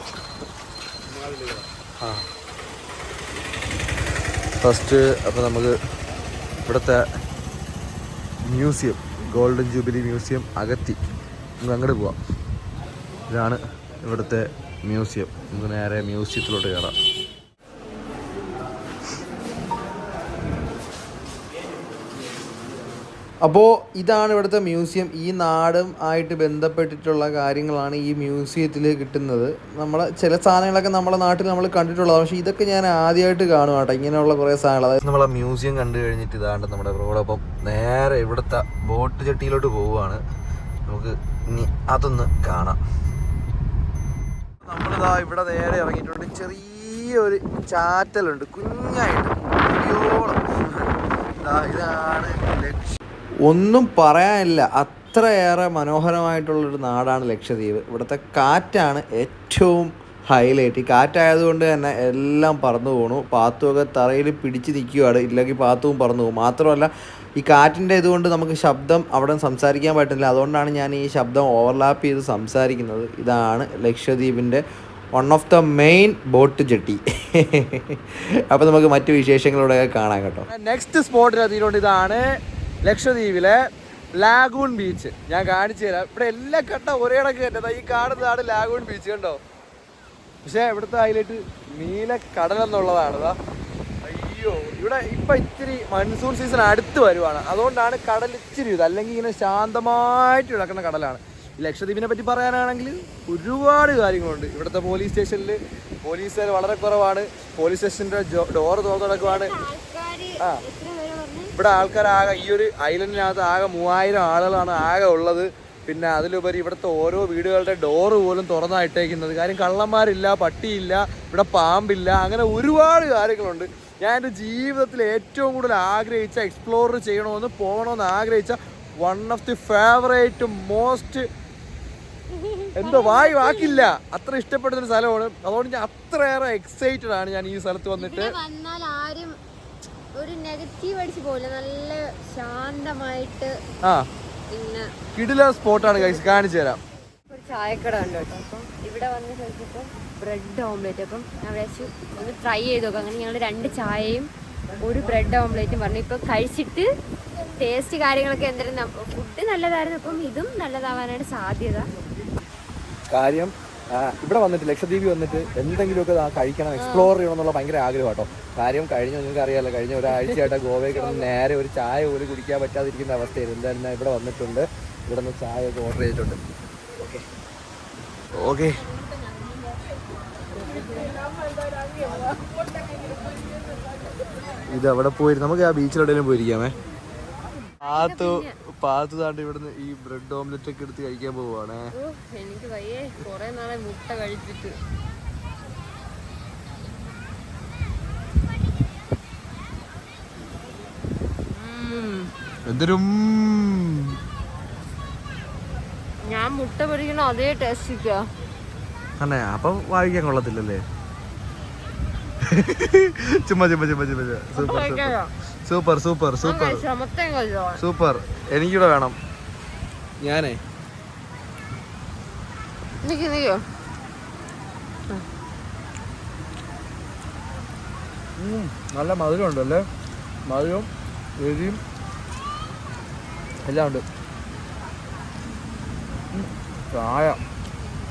ആ. ഫസ്റ്റ് അപ്പോൾ നമുക്ക് ഇവിടുത്തെ മ്യൂസിയം ഗോൾഡൻ ജൂബിലി മ്യൂസിയം അകത്തി. നമുക്ക് അങ്ങോട്ട് പോവാം. ഇതാണ് ഇവിടുത്തെ മ്യൂസിയം. നമുക്ക് നേരെ മ്യൂസിയത്തിലോട്ട് കയറാം അപ്പോൾ ഇതാണ് ഇവിടുത്തെ മ്യൂസിയം. ഈ നാടും ആയിട്ട് ബന്ധപ്പെട്ടിട്ടുള്ള കാര്യങ്ങളാണ് ഈ മ്യൂസിയത്തിൽ കിട്ടുന്നത്. നമ്മൾ ചില സാധനങ്ങളൊക്കെ നമ്മുടെ നാട്ടിൽ നമ്മൾ കണ്ടിട്ടുള്ളതാണ്. പക്ഷേ ഇതൊക്കെ ഞാൻ ആദ്യമായിട്ട് കാണും കേട്ടോ ഇങ്ങനെയുള്ള കുറേ സാധനങ്ങൾ. അതായത് നമ്മൾ ആ മ്യൂസിയം കണ്ടു കഴിഞ്ഞിട്ട് ഇതാണ്ട് നമ്മുടെ റോഡൊപ്പം നേരെ ഇവിടുത്തെ ബോട്ട് ചട്ടിയിലോട്ട് പോവുകയാണ് നമുക്ക് ഇനി അതൊന്ന് കാണാം. നമ്മളിതാ ഇവിടെ നേരെ ഇറങ്ങിയിട്ടുണ്ട്. ചെറിയൊരു ചാറ്റലുണ്ട്. കുഞ്ഞായിട്ട്. ഇതാണ് ഒന്നും പറയാനില്ല. അത്രയേറെ മനോഹരമായിട്ടുള്ളൊരു നാടാണ് ലക്ഷദ്വീപ്. ഇവിടുത്തെ കാറ്റാണ് ഏറ്റവും ഹൈലൈറ്റ് ഈ കാറ്റായതുകൊണ്ട് തന്നെ എല്ലാം പറന്നു പോണു. പാത്തുമൊക്കെ തറയിൽ പിടിച്ച് നിൽക്കുകയാണ് ഇല്ലെങ്കിൽ പാത്തുവും പറന്നു പോകും. മാത്രമല്ല ഈ കാറ്റിന്റെ ഇതുകൊണ്ട് നമുക്ക് ശബ്ദം അവിടെ സംസാരിക്കാൻ പറ്റുന്നില്ല. അതുകൊണ്ടാണ് ഞാൻ ഈ ശബ്ദം ഓവർലാപ്പ് ചെയ്ത് സംസാരിക്കുന്നത്. ഇതാണ് ലക്ഷദ്വീപിന്റെ one of the main boat jetty അപ്പോൾ നമുക്ക് മറ്റു വിശേഷങ്ങളോടെ കാണാം കേട്ടോ. നെക്സ്റ്റ് സ്പോട്ടിൽ അതിനോട് ഇതാണ് ലക്ഷദ്വീപിലെ ലാഗൂൺ ബീച്ച്. ഞാൻ കാണിച്ചു തരാം. ഇവിടെ എല്ലാം കട്ട ഒരേ കണക്ക് ദാ ഈ കാണുന്നതാണ് ലാഗൂൺ ബീച്ച് കണ്ടോ? പക്ഷേ ഇവിടുത്തെ ഹൈലൈറ്റ് നീല കടൽ എന്നുള്ളതാണ്. അയ്യോ ഇവിടെ ഇപ്പം ഇത്തിരി മൺസൂൺ സീസൺ അടുത്ത് വരുവാണ്. അതുകൊണ്ടാണ് കടൽ ഇച്ചിരി ഇത് അല്ലെങ്കിൽ ഇങ്ങനെ ശാന്തമായിട്ട് കിടക്കുന്ന കടലാണ്. ലക്ഷദ്വീപിനെ പറ്റി പറയാനാണെങ്കിൽ ഒരുപാട് കാര്യങ്ങളുണ്ട്. ഇവിടുത്തെ പോലീസ് സ്റ്റേഷനിൽ പോലീസുകാർ വളരെ കുറവാണ്. പോലീസ് സ്റ്റേഷന്റെ ഡോറ് തുറന്നു കിടക്കുവാണ് ആ. ഇവിടെ ആൾക്കാർ ആകെ ഈ ഒരു ഐലൻഡിനകത്ത് ആകെ മൂവായിരം ആളുകളാണ് ആകെ ഉള്ളത്. പിന്നെ അതിലുപരി ഇവിടുത്തെ ഓരോ വീടുകളുടെ ഡോറ് പോലും തുറന്നായിട്ടേക്കുന്നത് കാര്യം കള്ളന്മാരില്ല പട്ടിയില്ല ഇവിടെ പാമ്പില്ല അങ്ങനെ ഒരുപാട് കാര്യങ്ങളുണ്ട്. ഞാൻ എന്റെ ജീവിതത്തിൽ ഏറ്റവും കൂടുതൽ ആഗ്രഹിച്ച എക്സ്പ്ലോർ ചെയ്യണമെന്ന് പോകണമെന്ന് ആഗ്രഹിച്ച one of the favourite most എന്തോ വായി വാക്കില്ല. അത്ര ഇഷ്ടപ്പെടുന്ന ഒരു സ്ഥലമാണ്. അതുകൊണ്ട് ഞാൻ അത്രയേറെ എക്സൈറ്റഡ് ആണ് ഞാൻ ഈ സ്ഥലത്ത് വന്നിട്ട്. വന്നാൽ ആരും ഒരു നെഗറ്റീവ് അടിച്ച് പോലെ നല്ല ശാന്തമായിട്ട് ആ. കിടില സ്പോട്ടാണ് കഴിച്ച് കാണിച്ചു തരാം. ഒരു ചായക്കട ഉണ്ട് കേട്ടോ. അപ്പം ഇവിടെ വന്ന് ചോദിച്ചപ്പോൾ ബ്രെഡ് ഓംലേറ്റ് അപ്പം ഞാൻ വിചാരിച്ചു ഒന്ന് ട്രൈ ചെയ്ത് നോക്കാം. അങ്ങനെ ഞങ്ങൾ രണ്ട് ചായയും ഒരു ബ്രെഡ് ഓംലേറ്റും പറഞ്ഞു. ഇപ്പം കഴിച്ചിട്ട് ടേസ്റ്റ് കാര്യങ്ങളൊക്കെ എന്തായാലും ഫുഡ് നല്ലതായിരുന്നു. അപ്പം ഇതും നല്ലതാവാനാണ് സാധ്യത. കാര്യം ഇവിടെ വന്നിട്ട് ലക്ഷദ്വീപ് വന്നിട്ട് എന്തെങ്കിലുമൊക്കെ കഴിക്കണം എക്സ്പ്ലോർ ചെയ്യണം എന്നുള്ള ഭയങ്കര ആഗ്രഹം കേട്ടോ. കാര്യം കഴിഞ്ഞ നിങ്ങൾക്ക് അറിയാലോ കഴിഞ്ഞ ഒരാഴ്ചയായിട്ട് ഗോവയിൽ കിടന്ന് നേരെ ഒരു ചായ പോലും കുടിക്കാൻ പറ്റാതിരിക്കുന്ന അവസ്ഥയായിരുന്നു എന്തായാലും ഇവിടെ വന്നിട്ടുണ്ട്. ഇവിടെ നിന്ന് ചായ ഒക്കെ ഓർഡർ ചെയ്തിട്ടുണ്ട്. ഓക്കെ ഓക്കെ ഇത് അവിടെ പോയി നമുക്ക് ആ ബീച്ചിലെവിടെയും പോയിരിക്കാമേ. പാത്തു താണ്ട് ഇവിടുന്ന് ഈ ബ്രെഡ് ഓംലെറ്റ് ഒക്കെ എടുത്ത് കഴിക്കാൻ പോവാണേ എനിക്ക് വയ്യേ. കുറെ നാളെ മുട്ട കഴിച്ചിട്ട്. എന്തൊരു? ഞാൻ മുട്ട പൊരിക്കണ അതേ ടേസ്റ്റ് അന്നെ അപ്പൊ വായിക്കാൻ കൊള്ളത്തില്ലല്ലേ? ചുമ്മാ ചുമ്മാ ചുമ്മാ ചുമ്മാ super super. Super super super. Super. എനിക്കിവിടെ വേണം. ഞാനേ. നല്ല മധുരം ഉണ്ടല്ലേ? മധുരവും എരിയും എല്ലാം ഉണ്ട്. ചായ.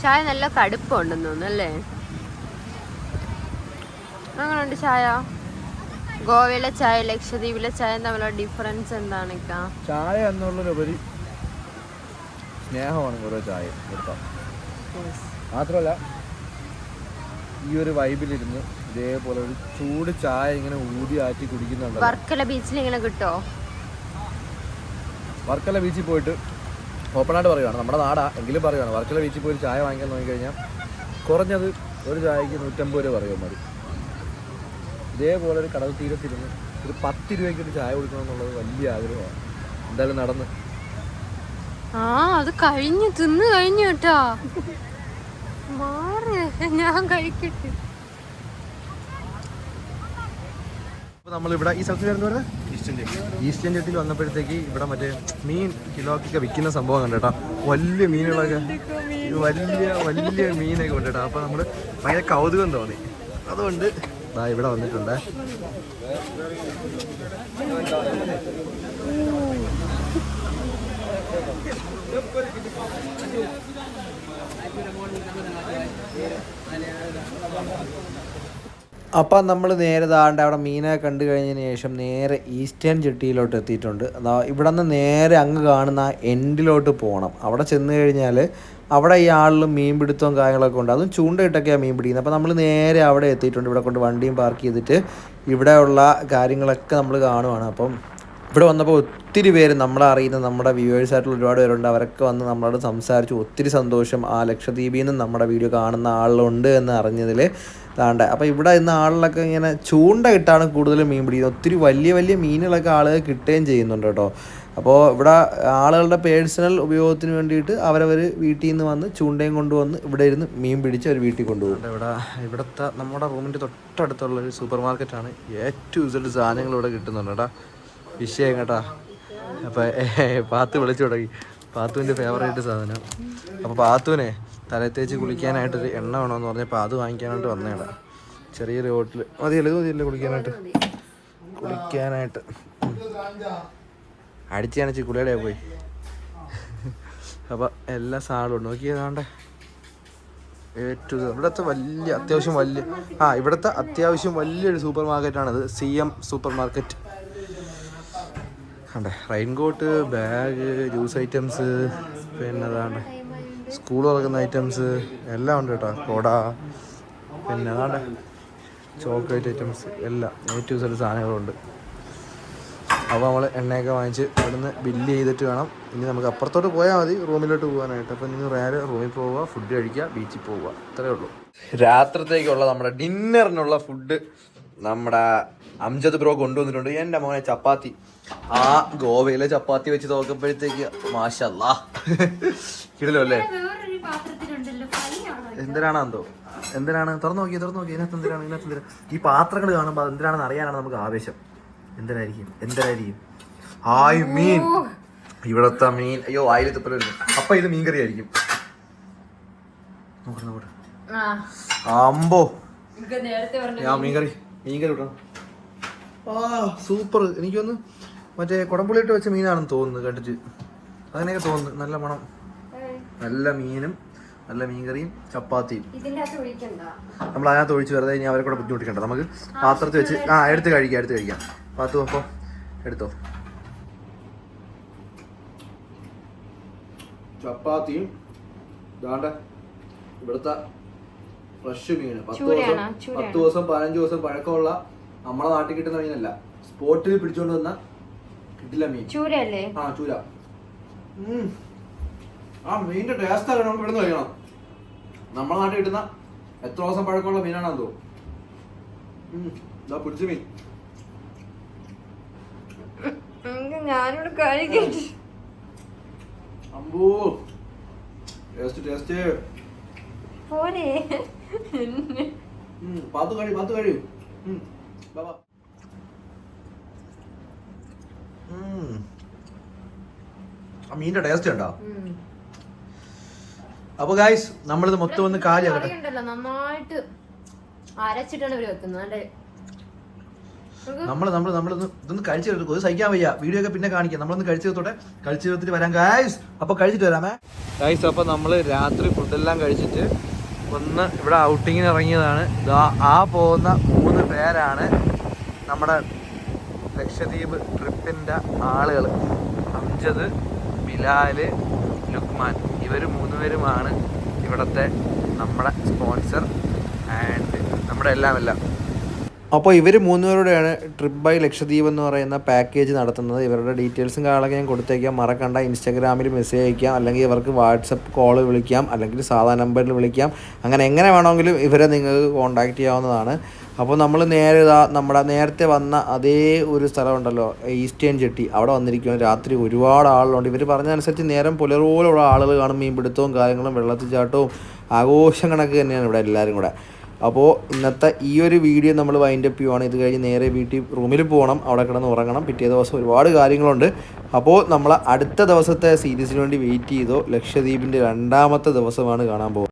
ചായ നല്ല കടുപ്പുണ്ടെന്ന് തോന്നുന്നു അല്ലേ? അങ്ങനെയുണ്ട് ചായ? ഗോവയിലെ ചായ ലക്ഷദ്വീപിലെ ചായ തമ്മിലുള്ള ഡിഫറൻസ് എന്താണ് ചായ എന്നുള്ളതിലുപരി സ്നേഹമാണ് ഓരോ ചായ മാത്രമല്ല ഈ ഒരു വൈബിലിരുന്ന് ഇതേപോലെ ഒരു ചൂട് ചായ ഇങ്ങനെ ഊതി ആറ്റി കുടിക്കുന്നുണ്ട് വർക്കല ബീച്ചിൽ ഇങ്ങനെ കിട്ടോ? വർക്കല ബീച്ചിൽ പോയിട്ട് ഓപ്പണായിട്ട് പറയുവാണ്. നമ്മുടെ നാടാ എങ്കിലും പറയുവാണ്. വർക്കല ബീച്ചിൽ പോയി ചായ വാങ്ങിക്കാൻ നോക്കിക്കഴിഞ്ഞാൽ കുറഞ്ഞത് ഒരു ചായക്ക് നൂറ്റമ്പത് രൂപ പറയുമാതിരി മതി. ഇതേപോലെ ഒരു കടൽ തീരത്തിരുന്ന് ഒരു പത്ത് രൂപയ്ക്ക് ഒരു ചായ കൊടുക്കണം എന്നുള്ളത് വലിയ ആഗ്രഹമാണ്. എന്തായാലും നടന്ന്. ആ അത് കഴിഞ്ഞു. തിന്നു കഴിഞ്ഞു കേട്ടോ. മാറ് ഞാൻ കഴിക്കട്ടെ. നമ്മളിവിടെ ഈ സ്ഥലത്ത് വരുന്നത് ഈസ്റ്റേൺ ജെട്ടിൽ വന്നപ്പോഴത്തേക്ക് ഇവിടെ മറ്റേ മീൻ കിലോക്കൊക്കെ വിൽക്കുന്ന സംഭവം കണ്ടേട്ടാ വലിയ മീനുകളൊക്കെ. വലിയ വലിയ മീനൊക്കെ ഉണ്ട് അപ്പം അപ്പോൾ നമ്മൾ ഭയങ്കര കൗതുകം തോന്നി. അതുകൊണ്ട് ദാ ഇവിടെ വന്നിട്ടുണ്ട്. അപ്പം നമ്മൾ നേരെ താണ്ട് അവിടെ മീനെ കണ്ടു കഴിഞ്ഞതിന് ശേഷം നേരെ ഈസ്റ്റേൺ ചിട്ടിയിലോട്ട് എത്തിയിട്ടുണ്ട്. അതാ ഇവിടെ നിന്ന് നേരെ അങ്ങ് കാണുന്ന എൻഡിലോട്ട് പോകണം അവിടെ ചെന്ന് കഴിഞ്ഞാൽ അവിടെ ഈ ആളിൽ മീൻ പിടുത്തവും കാര്യങ്ങളൊക്കെ ഉണ്ട്. അതും ചൂണ്ടയിട്ടൊക്കെയാണ് മീൻ പിടിക്കുന്നത്. അപ്പോൾ നമ്മൾ നേരെ അവിടെ എത്തിയിട്ടുണ്ട്. ഇവിടെ കൊണ്ട് വണ്ടിയും പാർക്ക് ചെയ്തിട്ട് ഇവിടെയുള്ള കാര്യങ്ങളൊക്കെ നമ്മൾ കാണുവാണ്. അപ്പം ഇവിടെ വന്നപ്പോൾ ഒത്തിരി പേര് നമ്മളെ അറിയുന്ന നമ്മുടെ വ്യൂവേഴ്സ് ആയിട്ടുള്ള ഒരുപാട് പേരുണ്ട്. അവരൊക്കെ വന്ന് നമ്മളോട് സംസാരിച്ചു. ഒത്തിരി സന്തോഷം. ആ ലക്ഷദ്വീപിൽ നിന്ന് നമ്മുടെ വീഡിയോ കാണുന്ന ആളുണ്ട് എന്ന് അറിഞ്ഞതിൽ താണ്ട. അപ്പോൾ ഇവിടെ ഇന്ന് ആളിലൊക്കെ ഇങ്ങനെ ചൂണ്ട ഇട്ടാണ് കൂടുതലും മീൻ പിടിക്കുന്നത്. ഒത്തിരി വലിയ വലിയ മീനുകളൊക്കെ ആളുകൾ കിട്ടുകയും ചെയ്യുന്നുണ്ട് കേട്ടോ. അപ്പോൾ ഇവിടെ ആളുകളുടെ പേഴ്സണൽ ഉപയോഗത്തിന് വേണ്ടിയിട്ട് അവരവർ വീട്ടിൽ നിന്ന് വന്ന് ചൂണ്ടയും കൊണ്ടുവന്ന് ഇവിടെ ഇരുന്ന് മീൻ പിടിച്ച് അവർ വീട്ടിൽ കൊണ്ടുപോകും. ഇവിടെ ഇവിടുത്തെ നമ്മുടെ റൂമിന്റെ തൊട്ടടുത്തുള്ള ഒരു സൂപ്പർ മാർക്കറ്റാണ് ഏറ്റവും ഇസഡ് സാധനങ്ങൾ ഇവിടെ കിട്ടുന്നുണ്ട് കേട്ടോ. വിഷയം കേട്ടാ. അപ്പോൾ പാത്ത് വിളിച്ചു തുടങ്ങി. പാത്തുവിന്റെ ഫേവറേറ്റ് സാധനം. അപ്പോൾ പാത്തുവിനെ തലയിൽ തേച്ച് കുളിക്കാനായിട്ടൊരു എണ്ണ വേണമെന്ന് പറഞ്ഞപ്പോൾ അത് വാങ്ങിക്കാനായിട്ട് വന്നേടാ ചെറിയൊരു ഹോട്ടൽ മതിയല്ലോ മതിയല്ലോ കുളിക്കാനായിട്ട്? കുളിക്കാനായിട്ട്. അടിച്ച് കാണിച്ച് കുളിയുടെ പോയി. അപ്പോൾ എല്ലാ സാധനവും നോക്കിയതാണ്ടേ ഏറ്റവും ഇവിടുത്തെ വലിയ അത്യാവശ്യം വലിയ ആ ഇവിടുത്തെ അത്യാവശ്യം വലിയൊരു സൂപ്പർ മാർക്കറ്റാണിത് സി എം സൂപ്പർ മാർക്കറ്റ് കണ്ടേ റെയിൻകോട്ട് ബാഗ് ജ്യൂസ് ഐറ്റംസ് പിന്നെ സ്കൂൾ തുറക്കുന്ന ഐറ്റംസ് എല്ലാം ഉണ്ട് കേട്ടോ. കൊട പിന്നെ അതാണ്ട് ചോക്ലേറ്റ് ഐറ്റംസ് എല്ലാം. ഏറ്റവും സാധനങ്ങളുണ്ട്. അപ്പോൾ നമ്മൾ എണ്ണയൊക്കെ വാങ്ങിച്ച് അവിടുന്ന് ബില്ല് ചെയ്തിട്ട് വേണം. ഇനി നമുക്ക് അപ്പുറത്തോട്ട് പോയാൽ മതി റൂമിലോട്ട് പോകാനായിട്ട്. അപ്പോൾ നിങ്ങൾ നേരെ റൂമിൽ പോവുക ഫുഡ് കഴിക്കുക ബീച്ചിൽ പോവുക. അത്രേ ഉള്ളൂ. രാത്രത്തേക്കുള്ള നമ്മുടെ ഡിന്നറിനുള്ള ഫുഡ് നമ്മുടെ അംജദ് ബ്രോ കൊണ്ടുവന്നിട്ടുണ്ട്. എന്റെ മോനെ ചപ്പാത്തി. ആ ഗോവയിലെ ചപ്പാത്തി വെച്ച് നോക്കുമ്പോഴത്തേക്ക് മാഷല്ലാ. കിടലോ അല്ലേ എന്തിനാണ് എന്തോ? എന്തിനാണ്? തുറന്നു നോക്കി തുറന്നു നോക്കി ഇതിനകത്ത് എന്തിനാണ്? ഇതിനകത്ത് എന്തിനാണ്? ഈ പാത്രങ്ങൾ കാണുമ്പോൾ എന്തിനാണെന്ന് അറിയാനാണ് നമുക്ക് ആവേശം. എന്തിനായിരിക്കും എന്തരായിരിക്കും? ഹായ് മീൻ. ഇവിടത്തെ മീൻ. അയ്യോ വായിൽ തുപ്പല വരുന്നു അപ്പൊ ഇത് മീൻ കറി ആയിരിക്കും അമ്പോ. ഞാൻ മീൻ. കറി മീൻ കറി വിടണം ആ സൂപ്പർ. എനിക്കൊന്ന് മറ്റേ കുടംപുളിയിട്ട് വെച്ച മീനാണെന്ന് തോന്നുന്നു കണ്ടിട്ട്. അങ്ങനെയൊക്കെ തോന്നുന്നു. നല്ല മണം. നല്ല മീനും നല്ല മീൻകറിയും ചപ്പാത്തിയും. നമ്മൾ അതിനകത്ത് ഒഴിച്ച് വെറുതെ ഇനി അവരെ കൂടെ ബുദ്ധിമുട്ടിക്കണ്ട. നമുക്ക് പാത്രത്തിൽ വെച്ച് ആ എടുത്ത് കഴിക്കാം എടുത്ത് കഴിക്കാം. പാത്തു അപ്പോൾ എടുത്തോ. ചപ്പാത്തിയും ദാണ്ട ഇവിടുത്തെ ഫ്രഷ് മീൻ പത്ത് ദിവസം? പത്ത് ദിവസം പതിനഞ്ച് ദിവസം പഴക്കമുള്ള നമ്മളെ നാട്ടിൽ കിട്ടുന്ന മീനല്ല. സ്പോട്ടിൽ പിടിച്ചോണ്ട് വന്ന കിട്ടില്ല മീൻ. ചൂരല്ലേ ആ ചൂര. ആ മീനിന്റെ ടേസ്റ്റ് ആണ് നമുക്ക് ഇവിടുന്ന് കഴിക്കണം. നമ്മളെ നാട്ടിൽ കിട്ടുന്ന എത്ര ദിവസം പഴക്കമുള്ള മീനാണ് അതോ ഇതാ പിടിച്ച മീൻ. ഞാനിവിടെ കഴിക്കട്ടെ അമ്പൂ ടേസ്റ്റ് ടേസ്റ്റ് പോരെ. പാത്തു കഴി പാത്തു കഴിയും. ആ മീനിന്റെ ടേസ്റ്റ് ഉണ്ടോ അപ്പൊ ഗായ്സ് നമ്മളിത് മൊത്തം ഒന്ന് കാലിയാക്കട്ടെ നന്നായിട്ട് അരച്ചിട്ടാണ് ഇവർ വെക്കുന്നത് നമ്മൾ നമ്മൾ നമ്മളൊന്ന് ഇതൊന്ന് കഴിച്ചു തീർത്തു ഇത് സഹിക്കാൻ വയ്യ. വീഡിയോ ഒക്കെ പിന്നെ കാണിക്കാം. നമ്മളൊന്ന് കഴിച്ചു തീർത്തോട്ടെ കഴിച്ചു തീർത്തിട്ട് വരാം ഗായ്സ് അപ്പൊ കഴിച്ചിട്ട് വരാമേ. ഗായ്സ് അപ്പൊ നമ്മൾ രാത്രി ഫുഡെല്ലാം കഴിച്ചിട്ട് ഒന്ന് ഇവിടെ ഔട്ടിങ്ങിന് ഇറങ്ങിയതാണ്. ദാ ആ പോകുന്ന മൂന്ന് പേരാണ് നമ്മുടെ ലക്ഷദ്വീപ് ട്രിപ്പിന്റെ ആളുകൾ അംജദ് ബിലാൽ ലുക്മാൻ. ഇവർ മൂന്നുപേരുമാണ് ഇവിടുത്തെ നമ്മുടെ സ്പോൺസർ ആൻഡ് നമ്മുടെ എല്ലാം എല്ലാം. അപ്പോൾ ഇവർ മൂന്നുപേരുടെയാണ് ട്രിപ്പ് ബൈ ലക്ഷദ്വീപ് എന്ന് പറയുന്ന പാക്കേജ് നടത്തുന്നത്. ഇവരുടെ ഡീറ്റെയിൽസും കാലൊക്കെ ഞാൻ കൊടുത്തേക്കാം. മറക്കണ്ട. ഇൻസ്റ്റാഗ്രാമിൽ മെസ്സേജ് അയക്കാം. അല്ലെങ്കിൽ ഇവർക്ക് വാട്സപ്പ് കോൾ വിളിക്കാം. അല്ലെങ്കിൽ സാധാ നമ്പറിൽ വിളിക്കാം. അങ്ങനെ എങ്ങനെ വേണമെങ്കിലും ഇവരെ നിങ്ങൾക്ക് കോൺടാക്റ്റ് ചെയ്യാവുന്നതാണ്. അപ്പോൾ നമ്മൾ നേരെ ഇതാ നമ്മുടെ നേരത്തെ വന്ന അതേ ഒരു സ്ഥലമുണ്ടല്ലോ ഈസ്റ്റേൺ ജെട്ടി. അവിടെ വന്നിരിക്കുകയാണ് രാത്രി ഒരുപാട് ആളുകളുണ്ട്. ഇവർ പറഞ്ഞതനുസരിച്ച് നേരം പുലർപോലുള്ള ആളുകൾ കാണും. മീൻ പിടുത്തവും കാര്യങ്ങളും വെള്ളത്തിൽ ചാട്ടവും ആഘോഷം കണക്ക് തന്നെയാണ് ഇവിടെ എല്ലാവരും കൂടെ. അപ്പോൾ ഇന്നത്തെ ഈ ഒരു വീഡിയോ നമ്മൾ വൈൻഡ് അപ്പ് ചെയ്യുവാണ്. ഇത് കഴിഞ്ഞ് നേരെ വീട്ടിൽ റൂമിൽ പോകണം. അവിടെ കിടന്ന് ഉറങ്ങണം. പിറ്റേ ദിവസം ഒരുപാട് കാര്യങ്ങളുണ്ട്. അപ്പോൾ നമ്മൾ അടുത്ത ദിവസത്തെ സീരീസിന് വേണ്ടി വെയിറ്റ് ചെയ്തോ ലക്ഷദ്വീപിന്റെ രണ്ടാമത്തെ ദിവസമാണ് കാണാൻ പോകുന്നത്.